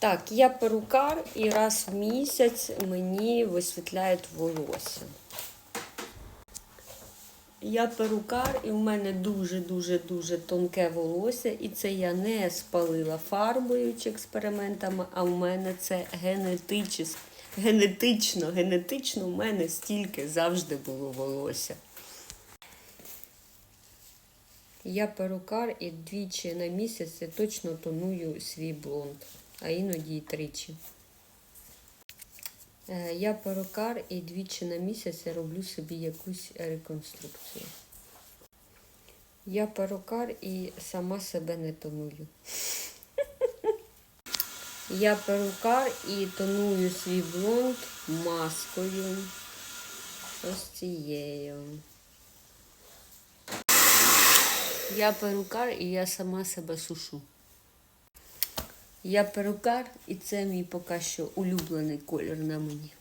Так, я перукар і раз в місяць мені висвітляють волосся. Я перукар, і в мене дуже-дуже-дуже тонке волосся, і це я не спалила фарбою чи експериментами, а в мене це генетично, генетично, генетично в мене стільки завжди було волосся. Я перукар і двічі на місяць я точно тоную свій блонд, а іноді і тричі. Е, Я перукар і двічі на місяць я роблю собі якусь реконструкцію. Я перукар і сама себе не тоную. Я перукар і тоную свій блонд маскою. Ось цією. Я перукар і я сама себе сушу. Я перукар, і це мій поки що улюблений колір на мені.